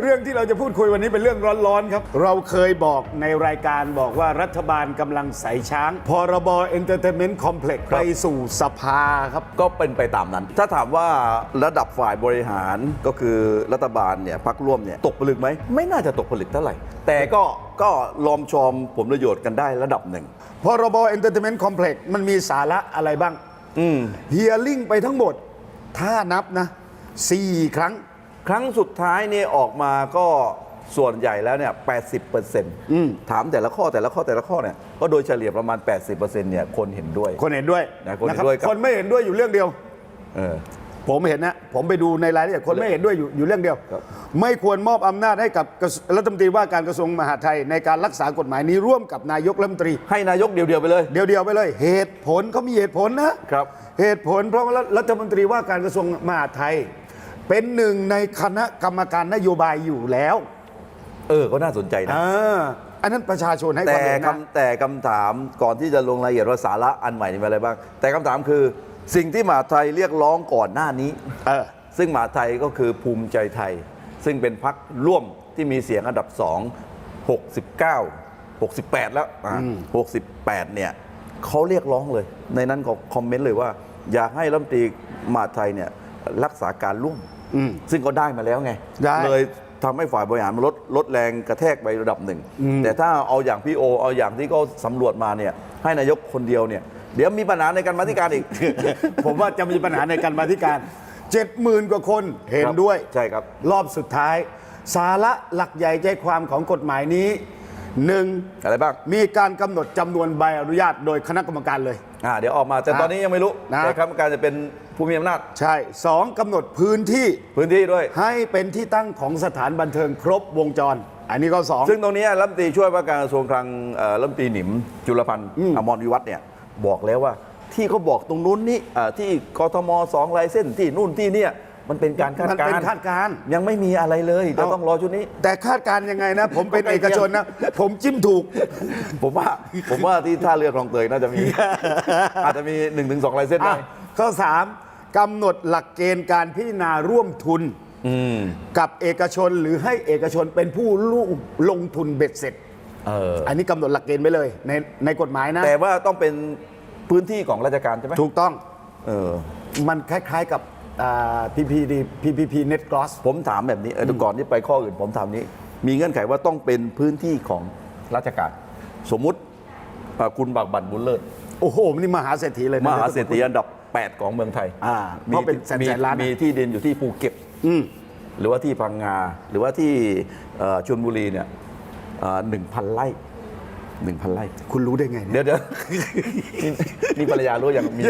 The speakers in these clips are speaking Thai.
เรื่องที่เราจะพูดคุยวันนี้เป็นเรื่องร้อนๆครับ เราเคยบอกในรายการบอกว่ารัฐบาลกำลังใส่ช้าง พรบเอนเตอร์เทนเมนต์คอมเพล็กซ์ไปสู่สภาครับ ก็เป็นไปตามนั้น ถ้าถามว่าระดับฝ่ายบริหารก็คือรัฐบาลเนี่ยพักร่วมเนี่ยตกผลึกไหม ไม่น่าจะตกผลึกเท่าไหร่ แต่ก็ก็ลอมชอมผลประโยชน์กันได้ระดับหนึ่งพรบเอนเตอร์เทนเมนต์คอมเพล็กซ์มันมีสาระอะไรบ้างอืมเฮียริ่งไปทั้งหมด ถ้านับนะสี่ครั้ง ครั้งสุดท้ายเนี่ยออกมาก็ส่วนใหญ่แล้วเนี่ย80เปอร์เซ็นต์ถามแต่ละข้อแต่ละข้อแต่ละข้อเนี่ยก็โดยเฉลี่ยประมาณ 80เปอร์เซ็นต์เนี่ยคนเห็นด้วย คนเห็นด้วยนะคนเห็นรับด้วยกับ คนไม่เห็นด้วยอยู่เรื่องเดียว เออ ผมเห็นนะ ผมไปดูในรายละเอียดคนไม่เห็นด้วยอยู่อยู่เรื่องเดียว ครับ ไม่ควรมอบอำนาจให้กับกระทรวงรัฐมนตรีว่าการกระทรวงมหาดไทยในการรักษากฎหมายนี้ร่วมกับนายกรัฐมนตรี ให้นายกเดียวๆไปเลย เดียวๆไปเลย เหตุผลเขามีเหตุผลนะครับ เหตุผลเพราะว่ารัฐมนตรีว่าการกระทรวงมหาดไทย เป็นหนึ่งในคณะกรรมการนโยบายอยู่แล้วเออก็น่าสนใจนะอ่าอันนั้นประชาชนให้คแต่วามเห็นนะ คำแต่คำถามก่อนที่จะลงรายละเอียดว่าสาระอันใหม่นี่มีอะไรบ้าง แต่คำถามคือสิ่งที่มหาดไทยเรียกร้องก่อนหน้านี้ เออ ซึ่งมหาดไทยก็คือภูมิใจไทย ซึ่งเป็นพักร่วมที่มีเสียงอันดับ 2 69 68 แล้วอะ68 เนี่ยเขาเรียกร้องเลย ในนั้นเขาคอมเมนต์เลยว่า อยากให้รัฐมนตรีมหาดไทยเนี่ยรักษาการร่วมอืม ซึ่งก็ได้มาแล้วไงได้เลยทำให้ฝ่ายบริหารมันลดลดแรงกระแทกไประดับหนึ่ง แต่ถ้าเอาอย่างพี่โอ เอาอย่างที่เขาสำรวจมาเนี่ยให้นายกคนเดียวเนี่ยเดี๋ยวมีปัญหาในการมาธิการอีก ผมว่าจะมีปัญหาในการมาธิการเจ็ดหมื่นกว่าคนเห็นด้วยใช่ครับ รอบสุดท้าย สาระหลักใหญ่ใจความของกฎหมายนี้ หนึ่งอะไรบ้าง มีการกำหนดจำนวนใบอนุญาตโดยคณะกรรมการเลย อ่าเดี๋ยวออกมาแต่นะตอนนี้ยังไม่รู้นะ แต่คณะกรรมการจะเป็นผู้มีอำนาจใช่สองกำหนดพื้นที่พื้นที่ด้วย ให้เป็นที่ตั้งของสถานบันเทิงครบวงจร อันนี้ก็สอง ซึ่งตรงนี้รัฐมนตรีช่วยว่าการกระทรวงคลังเอ่อรัฐมนตรีหนิม จุลพันธ์อืมอมรวิวัฒน์เนี่ยบอกแล้วว่าที่เขาบอกตรงนู้นนี่เอ่อที่กทมสองลายเส้นที่นู่นที่เนี่ย มันเป็นการคาดมันการเป็นณ์คาดการณ์ ยังไม่มีอะไรเลยจะเอ้าต้องรอชุดนี้ แต่คาดการณ์ยังไงนะ ผมเป็นใกล้เอเคียงกชนนะ ผมจิ้มถูก ผมว่า ผมว่าที่ท่าเรือคลองเตยน่าจะมี อาจจะมี1นถึงสลายเส้นได้อะข้อสามกำหนดหลักเกณฑ์การพิจารณาร่วมทุน อืมกับเอกชนหรือให้เอกชนเป็นผู้ลงลงทุนเบ็ดเสร็จ เอออันนี้กำหนดหลักเกณฑ์ไว้เลยในในกฎหมายนะแต่ว่าต้องเป็นพื้นที่ของราชการใช่ไหมถูกต้อง เออ มันคล้าย ๆ กับ อ่า PPD PPP Net Gross ผมถามแบบนี้เออก่อนที่ไปข้ออื่นผมถามนี้ มีเงื่อนไขว่าต้องเป็นพื้นที่ของราชการ สมมุติเอ่อคุณบักบันบุญเลิศโอ้โหนี่มหาเศรษฐีเลยนะมหาเศรษฐีอันดับ 8 ของเมืองไทยอ่าเพราะเป็นแสนมีแสนล้านนะมีที่ดินอยู่ที่ภูเก็ตอืมหรือว่าที่พังงา หรือว่าที่เอ่อชลบุรีเนี่ยหนึ่งพันไร่ หนึ่งพันไร่ คุณรู้ได้ไงเนี่ยเดี๋ยวเดี๋ยวนี่นี่ภรรยารู้ยังมี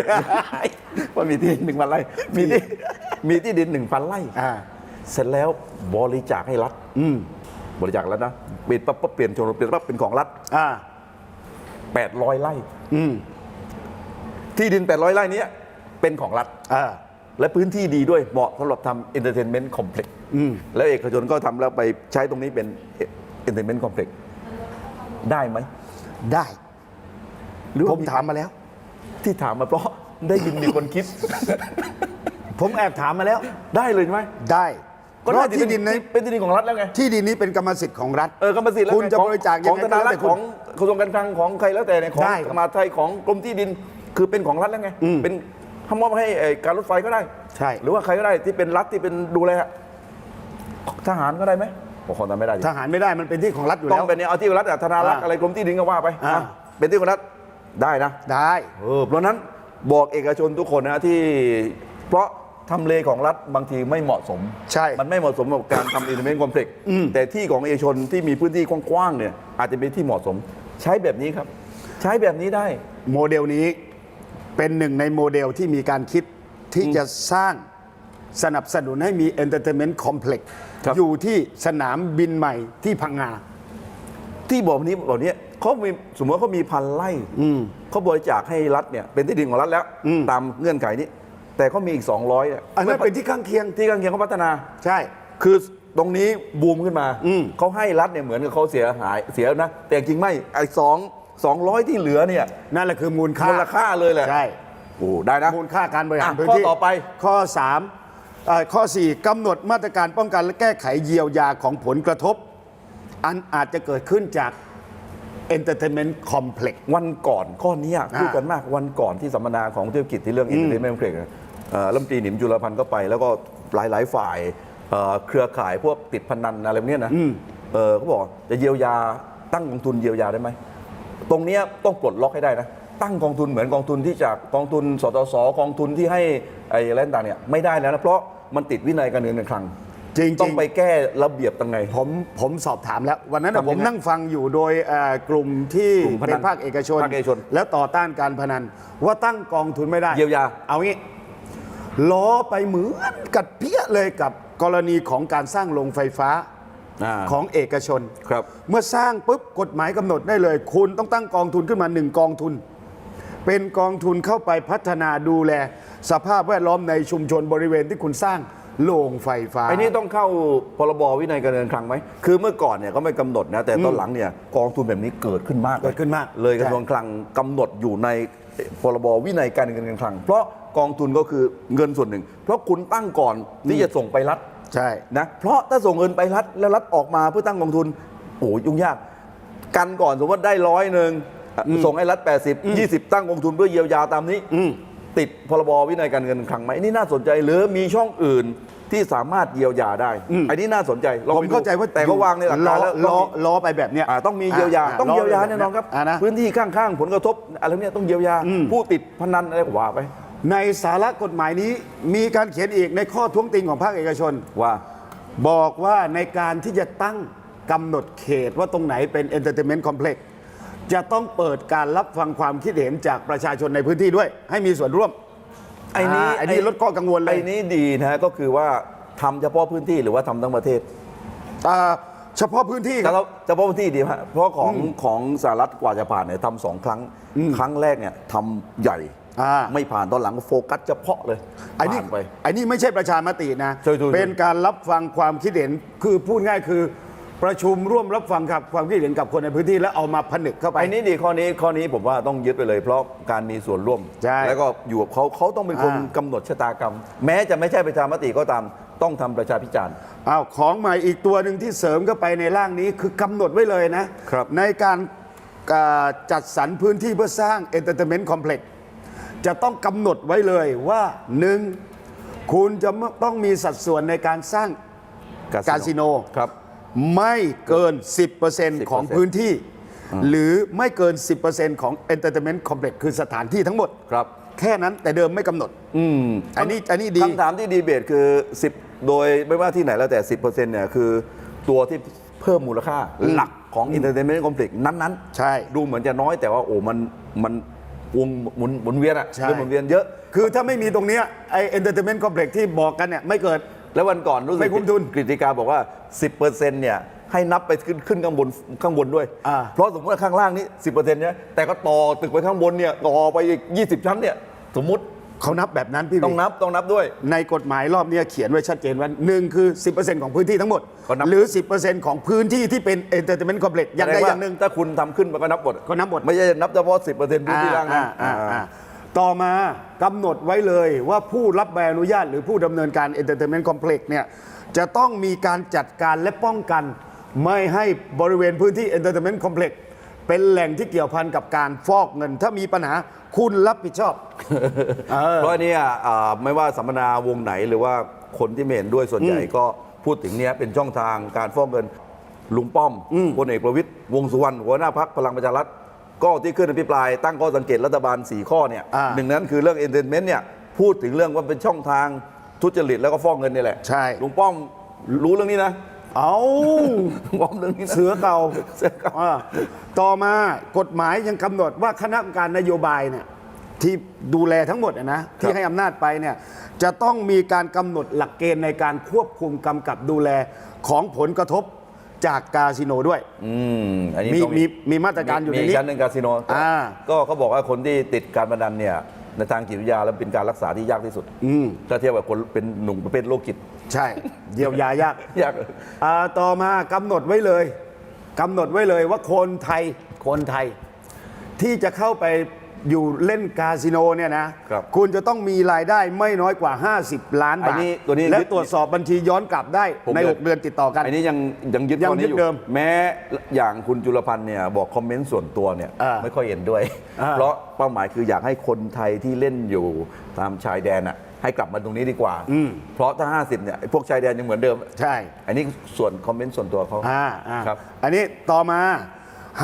ว่ามีที่หนึ่งพันไร่ มีที่มีที่ดินหนึ่งพันไร่ อ่า เสร็จแล้วบริจาคให้รัฐ อืมบริจาคแล้วนะเปลี่ยนปั๊บปั๊บเปลี่ยนโฉนดเปลี่ยนปั๊บเป็นของรัฐอ่า800ไร่ อืมที่ดิน800ไร่เนี้ยเป็นของรัฐ อ่า และพื้นที่ดีด้วยเหมาะสำหรับทำเอนเตอร์เทนเมนต์คอมเพล็กซ์อืม แล้วเอกชนก็ทำแล้วไปใช้ตรงนี้เป็นเอนเตอร์เทนเมนต์คอมเพล็กซ์ ได้ไหม ได้ หรือผว่ามถามมาแล้ว ที่ถามมาเพราะได้ยินมีคนคิด ผมแอบถามมาแล้ว ได้เลยใช่ไหมได้ก็เพได้ราะที่ดินในเป็นที่ดินของรัฐแล้วไง ที่ดินนี้เป็นกรรมสิทธิ์ของรัฐเออกรรมสิทธิ์แล้วคุณไงจะของบริจาคยังไงของธนารักก็แล้วแต่ษ์คุณของกระทรวงการคลังของใครแล้วแต่เนี่ยของได้ครับมหาดไทยของกรมที่ดินคือเป็นของรัฐแล้วไงอืมเป็นทำมอบให้เอ่อการรถไฟก็ได้ ใช่ หรือว่าใครก็ได้ที่เป็นรัฐที่เป็นดูแลทหารก็ได้ไหม ผมคงทำไม่ได้ดิทหารไม่ได้มันเป็นที่ของรัฐอยู่ต้แล้องวเป็นเนี่ยเอาที่รัฐอะธนารักษ์อ่าอะไรกรมที่ดินก็ว่าไปอ่าอะเป็นที่ของรัฐได้นะ ได้ เออเพราะฉะนั้นบอกเอกชนทุกคนนะที่เพราะทำเลของรัฐบางทีไม่เหมาะสม ใช่มันไม่เหมาะสมกับการทำอินเทอร์เน็ตคอมเพล็กซ์อืม แต่ที่ของเอกชนที่มีพื้นที่กว้างๆเนี่ยอาจจะเป็นที่เหมาะสม ใช้แบบนี้ครับ ใช้แบบนี้ได้ โมเดลนี้เป็นหนึ่งในโมเดลที่มีการคิดที่จะสร้าง สนับสนุนให้มี Entertainment Complex ครับ อยู่ที่สนามบินใหม่ที่พังงา ที่บอกนี้บอกเนี้ยเขามีสมมติว่าเขามีพันไร่อืมเขาบริจาคให้รัฐเนี่ยเป็นที่ดินของรัฐแล้วอืม ตามเงื่อนไขนี้ แต่เขามีอีก 200เนี่ยอันนั้นเป็นที่ข้างเคียงที่ข้างเคียงเขาพัฒนา ใช่ คือตรงนี้บูมขึ้นมาอืม เขาให้รัฐเนี่ยเหมือนกับเขาเสียหายเสียนะ แต่จริงไม่ไอ้สองสองร้อยที่เหลือเนี่ยนั่นแหละคือมูลค่ามูลค่าเลยแหละใช่ โอ้ได้นะ มูลค่าการบริหารอะพื้นข้อที่ต่อไป ข้อ3เอ่อ ข้อ 4กำหนดมาตรการป้องกันและแก้ไขเยียวยาของผลกระทบ อันอาจจะเกิดขึ้นจาก Entertainment Complex วันก่อนข้อนี้อะอ่าพูดกันมากวันก่อนที่สัมมนาของธุรกิจที่เรื่อง entertainment complex อะเอ่อรัฐมนตรีหนิมจุลพันธ์ก็ไป แล้วก็หลายๆฝ่ายเอ่อเครือข่ายพวกติดพนันอะไรพวกเนี้ยนะเออเขาบอกจะเยียวยาตั้งกองทุนเยียวยาได้ไหม ตรงเนี้ยต้องปลดล็อกให้ได้นะ ตั้งกองทุนเหมือนกองทุนที่จากกองทุนสตสกองทุนที่ให้ไอ้แลนต่างเนี่ยไม่ได้แล้วนะเพราะมันติดวินัยการเงินการคลังจริงๆ ต้องไปแก้ระเบียบตังไงผมผมสอบถามแล้ว วันนั้นน่ะทำผยังมไงนั่งฟังอยู่โดยเอ่อกลุ่มที่กลุ่มพนันเป็นภาคเอกชน ภาคเอกชนแล้วต่อต้านการพนัน ว่าตั้งกองทุนไม่ได้เยียวยา เอางี้ล้อไปเหมือนกับเพี้ยเลยกับกรณีของการสร้างโรงไฟฟ้าาของเอกชน ครับ เมื่อสร้างปุ๊บกฎหมายกำหนดได้เลย คุณต้องตั้งกองทุนขึ้นมาหนึ่งกองทุน เป็นกองทุนเข้าไปพัฒนาดูแล สภาพแวดล้อมในชุมชนบริเวณที่คุณสร้างโรงไฟฟ้า ไอ้นี่ต้องเข้าพรบวินัยการเงินการคลังไหม คือเมื่อก่อนเนี่ยก็ไม่กำหนดนะ แต่ตอนหลังเนี่ยกองทุนแบบนี้เกิดขึ้นมากลยเกิดขึ้นมากเลยกระใช่ทรวงคลังกำหนดอยู่ในพรบวินัยการเงินการคลัง เพราะกองทุนก็คือเงินส่วนหนึ่ง เพราะคุณตั้งก่อนที่จะส่งไปรัฐใช่ นะเพราะถ้าส่งเงินไปรัฐแล้วรัฐออกมาเพื่อตั้งกองทุนโอ้ยยุ่งยาก กันก่อนสมมติได้ร้อยหนึ่ง ส่งให้รัฐ 80 20 ตั้งกองทุนเพื่อเยียวยาตามนี้ติดพรบวินัยการเงินการคลังไหมนี่น่าสนใจหรือมีช่องอื่นที่สามารถเยียวยาได้ อันนี้น่าสนใจลองผมไปดูเข้าใจว่าแต่ก็วางในหลักการแล้วล้อต้องมีล้อไปแบบเนี้ยอ่าต้องมีเยียวยา ต้องเยียวยาแน่นอนครับอ่านะพื้นที่ข้างๆ ผลกระทบอะไรเนี่ยต้องเยียวยา ผู้ติดพนันอะไรก็ว่าไป ในสาระกฎหมายนี้มีการเขียนอีกในข้อท้วงติงของภาคเอกชนว่า บอกว่าในการที่จะตั้งกำหนดเขตว่าตรงไหนเป็น Entertainment Complex จะต้องเปิดการรับฟังความคิดเห็นจากประชาชนในพื้นที่ด้วย ให้มีส่วนร่วมไอ้นี้อ่าไอ้นี่ลดข้อกังวลเลยไอ้นี้ดีนะฮะก็คือว่าทำเฉพาะพื้นที่หรือว่าทำทั้งประเทศอ่าเฉพาะพื้นที่คแต่รับ เราเฉพาะพื้นที่ดีฮะเพราะของของสหรัฐกว่าจะผ่านเนี่ยทำสองครั้ง ครั้งแรกเนี่ยทำใหญ่อ่า ไม่ผ่านตอนหลังก็โฟกัสเฉพาะเลยไอ้นี่ผ่านไป ไอ้นี่ไม่ใช่ประชามตินะ ใช่ๆๆ เป็นการรับฟังความคิดเห็นคือพูดง่ายคือ ประชุมร่วมรับฟังครับความคิดเห็นกับคนในพื้นที่แล้วเอามาผนึกเข้าไป ไอ้นี้ดีข้อนี้ข้อนี้ผมว่าต้องยึดไปเลย เพราะการมีส่วนร่วม ใช่แล้วก็อยู่กับเขาเขาต้องเป็นคนอ่า กำหนดชะตากรรม แม้จะไม่ใช่ประชามติก็ตามต้องทำประชาพิจารณ์ อ้าวของใหม่อีกตัวหนึ่งที่เสริมเข้าไปในร่างนี้คือกำหนดไว้เลยนะครับ ในการอ่าจัดสรรพื้นที่เพื่อสร้าง Entertainment Complex จะต้องกำหนดไว้เลยว่าหนึ่งคุณจะต้องมีสัดส่วนในการสร้างคาสิโน ครับ ไม่เกิน 10%ของพื้นที่ หรือไม่เกิน 10%ของ Entertainment Complex คือสถานที่ทั้งหมด ครับ แค่นั้นแต่เดิมไม่กำหนด อืมอันนี้อันนี้ดี คำถามที่ดีเบตคือ 10 โดยไม่ว่าที่ไหนแล้วแต่ 10%เนี่ยคือตัวที่เพิ่มมูลค่าหลักของ Entertainment Complex นั้นๆ ใช่ดูเหมือนจะน้อยแต่ว่าโอ้มันมันวงหมุนหมุนเวียนอะใช่ เรื่องหมุนเวียนเยอะ คือถ้าไม่มีตรงเนี้ยไอ Entertainment Complex ที่บอกกันเนี่ยไม่เกิด แล้ววันก่อนรู้สึกไม่คุ้มทุน กฤติกาบอกว่า 10%เนี่ยให้นับไปขึ้นขึ้นข้างบนข้างบนด้วย อ่า เพราะสมมติว่าข้างล่างนี่10%เนี่ยแต่ก็ต่อตึกไปข้างบนเนี่ยต่อไปอีก20ชั้นเนี่ยสมมุติเขานับแบบนั้นพี่ต้องวีนับต้องนับด้วย ในกฎหมายรอบเนี้ยเขียนไว้ชัดเจนว่าหนึ่งคือ 10%ของพื้นที่ทั้งหมด ก็นับ หรือ 10%ของพื้นที่ที่เป็น Entertainment Complex อย่างใดแสดอย่างหนึ่ง ถ้าคุณทำขึ้นมันก็นับหมดก็นับหมด ไม่ใช่นับเฉพาะ10%พื้นที่ล่างนะ อ่าอ่าอ่าต่อมากำหนดไว้เลยว่าผู้รับใบอนุญาตหรือผู้ดำเนินการ Entertainment Complex เนี่ย จะต้องมีการจัดการและป้องกัน ไม่ให้บริเวณพื้นที่ Entertainment Complex เป็นแหล่งที่เกี่ยวพันกับการฟอกเงิน ถ้ามีปัญหาคุณรับผิดชอบเพราะอันเนี้ยอ่าไม่ว่าสัมมนาวงไหนหรือว่าคนที่ไม่เห็นด้วยส่วนใหญ่ก็พูดถึงเนี้ยเป็นช่องทางการฟอกเงินลุงป้อมพลเอกประวิตยวงษ์สุวรรณหัวหน้าพักพลังประชารัฐก็ที่ขึ้นอภิปราย ตั้งข้อสังเกตรัฐบาล 4 ข้อเนี่ยอ่า หนึ่งนั้นคือเรื่องเอนเตอร์เมนต์เนี่ยพูดถึงเรื่องว่าเป็นช่องทาง ทุจริตแล้วก็ฟอกเงินนี่แหละใช่ ลุงป้อมรู้เรื่องนี้นะ เอาลุงป้อมเรื่องนี้นะ เสือเก่าเสือเก่าาต่อมากฎหมายยังกำหนดว่าคณะกรรมการนโยบายเนี่ยที่ดูแลทั้งหมดอะนะที่ให้อำนาจไปเนี่ยจะต้องมีการกำหนดหลักเกณฑ์ในการควบคุมกำกับดูแลของผลกระทบจากคาสิโนด้วย อืมอันนี้มีต้องมีมีมาตรการอยู่ในมีนี้ชั้นหนึ่งคาสิโนอ่า ก็เขาบอกว่าคนที่ติดการพนันเนี่ย ในทางจิตวิทยาแล้วเป็นการรักษาที่ยากที่สุดอืม ถ้าเทียบกับคนเป็นหนุ่มเป็นโรคจิตใช่ เยียวยายากยาก อ่าต่อมากำหนดไว้เลยกำหนดไว้เลยว่าคนไทยคนไทย ที่จะเข้าไป อยู่เล่นคาสิโนเนี่ยนะครับคุณจะต้องมีรายได้ไม่น้อยกว่า 50 ล้านอันบาทนี้ตัวนี้และยึดตรวจสอบบัญชีย้อนกลับได้หกในเดือน6เดือนติดต่อกัน อันนี้ยังยังยึดยังข้อนี้ยึดเดิมแม้อย่างคุณจุลพันธ์เนี่ยบอกคอมเมนต์ส่วนตัวเนี่ยอ่าไม่ค่อยเห็นด้วย อ่าเพราะเป้าหมายคืออยากให้คนไทยที่เล่นอยู่ตามชายแดนอะให้กลับมาตรงนี้ดีกว่าเพราะถ้า 50เนี่ยไอ้พวกชายแดนยังเหมือนเดิม ใช่ อันนี้ส่วนคอมเมนต์ส่วนตัวเขาอ่าอ่าครับ อันนี้ต่อมา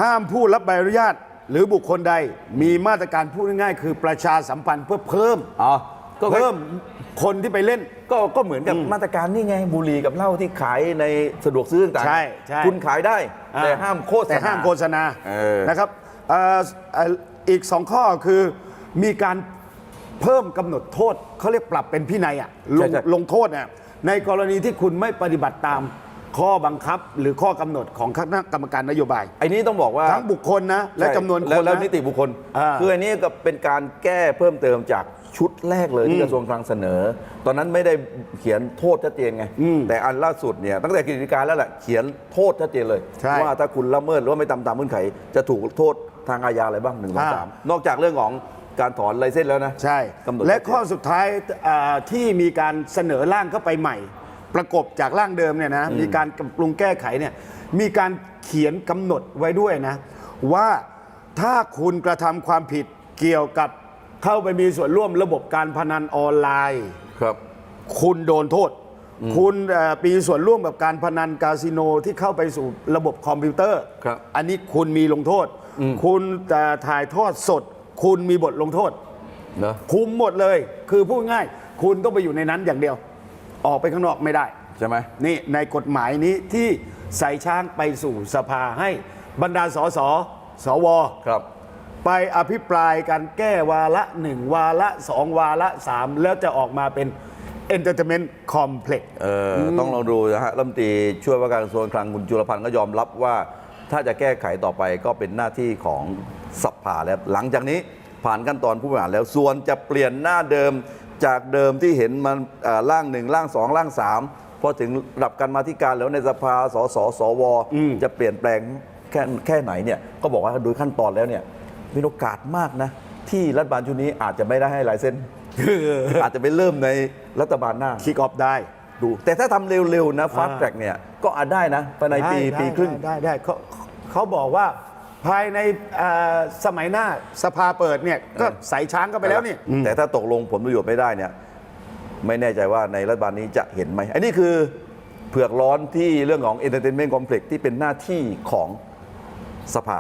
ห้ามผู้รับใบอนุญาต หรือบุคคลใดมีมาตรการพูดง่ายๆคือประชาสัมพันธ์เพื่อเพิ่มอ๋อก็เพิ่มคนที่ไปเล่น ก็ก็เหมือนกับมาตรการนี่ไงบุหรี่กับเหล้าที่ขายในสะดวกซื้อต่างๆใช่ใช่คุณขายได้ แต่อ่ห้ามโฆษณาแต่ห้ามโฆษณาเออนะครับเอ่อเอ่ออีกสองข้อคือมีการเพิ่มกำหนดโทษเขาเรียกปรับเป็นพินัยอะลใช่งใช่ลงโทษเนี่ยในกรณีที่คุณไม่ปฏิบัติตาม ข้อบังคับหรือข้อกำหนดของคณะกรรมการนโยบาย ไอ้นี้ต้องบอกว่าทั้งบุคคลนะ และใช่จำนวนคแล้วนแล้วนะนิติบุคคล อ่าคืออันนี้ก็เป็นการแก้เพิ่มเติมจากชุดแรกเลยที่กระทรวงคลังเสนอ ตอนนั้นไม่ได้เขียนโทษชัดเจนไงแต่อันล่าสุดเนี่ยตั้งแต่กฤษฎีกาแล้วแหละเขียนโทษชัดเจนเลย ใช่ว่าถ้าคุณละเมิดหรือว่าไม่ตามตามเงื่อนไข จะถูกโทษทางอาญาอะไรบ้างหนึ่งสองสามอ่านอกจากเรื่องของการถอนไลเส้นส์แล้วนะใช่ กำหนดและชัดเจนข้อสุดท้ายอ่าที่มีการเสนอร่างเข้าไปใหม่ ประกบจากร่างเดิมเนี่ยนะมีการปรุงแก้ไขเนี่ยมีการเขียนกำหนดไว้ด้วยนะ ว่าถ้าคุณกระทำความผิดเกี่ยวกับเข้าไปมีส่วนร่วมระบบการพนันออนไลน์ ครับ คุณโดนโทษ คุณเอ่อมีส่วนร่วมกับการพนันคาสิโนที่เข้าไปสู่ระบบคอมพิวเตอร์ ครับ อันนี้คุณมีลงโทษ คุณแต่ถ่ายทอดสด คุณมีบทลงโทษเนอะคุมหมดเลย คือพูดง่าย คุณต้องไปอยู่ในนั้นอย่างเดียว ออกไปข้างนอกไม่ได้ ใช่ไหมนี่ในกฎหมายนี้ที่ใส่ช้างไปสู่สภาให้บรรดาสสสว ครับ ไปอภิปรายการแก้วาระหนึ่งวาระสองวาระสามแล้วจะออกมาเป็น Entertainment Complex เอออต้องลองดูนะฮะรัฐมนตรีช่วยว่าการกระทรวงคลังคุณจุลพันธ์ก็ยอมรับว่า ถ้าจะแก้ไขต่อไปก็เป็นหน้าที่ของสภาแล้ว หลังจากนี้ผ่านขั้นตอนผู้บริหารแล้วส่วนจะเปลี่ยนหน้าเดิม จากเดิมที่เห็นมันเอ่อร่างหนึ่งร่างสองร่างสามพอถึงระดับการมาธิการแล้วในสภาสสสวจะเปลี่ยนแปลงแค่แค่ไหนเนี่ยก็บอกว่าโดยขั้นตอนแล้วเนี่ยมีโอกาสมากนะ ที่รัฐบาลชุดนี้อาจจะไม่ได้ให้ลายเส้น อาจจะไปเริ่มในรัฐบาลหน้าคิกออฟได้ดู แต่ถ้าทำเร็วๆนะฟาสอ่าแทร็กเนี่ยก็อาจได้นะภายในปีได้ปีครึ่งได้ได้ได้เขาเขาบอกว่า ภายในเอ่อสมัยหน้าสภาเปิดเนี่ยก็ใส่ช้างก็ไปแล้วนี่ แต่ถ้าตกลงผลประโยชน์ไม่ได้เนี่ย ไม่แน่ใจว่าในรัฐบาลนี้จะเห็นไหม อันนี้คือเผือกร้อนที่เรื่องของ Entertainment Complex ที่เป็นหน้าที่ของสภา